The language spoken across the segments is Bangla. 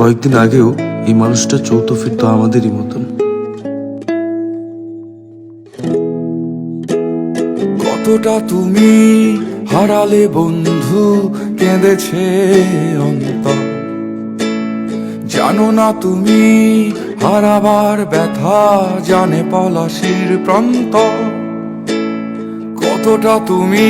কয়েকদিন আগেও এই মানুষটা চৌতো ফিরতো আমাদেরই মতন। কতটা তুমি হারালে বন্ধু কেঁদেছে অন্তর। জানো না তুমি হারাবার ব্যথা জানে পলাশির প্রান্ত। কতটা তুমি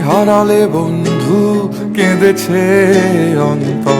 হারালে বন্ধু কেঁদেছে অন্তর।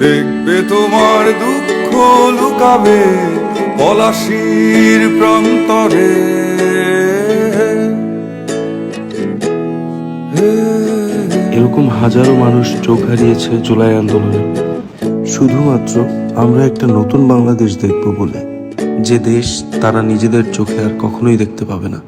দেখবে তোমার দুঃখ লুকাবে পলাশির প্রান্তরে। এরকম হাজারো মানুষ চোখ হারিয়েছে জুলাই আন্দোলনে। শুধুমাত্র আমরা একটা নতুন বাংলাদেশ দেখব বলে। যে দেশ তারা নিজেদের চোখে আর কখনোই দেখতে পাবে না।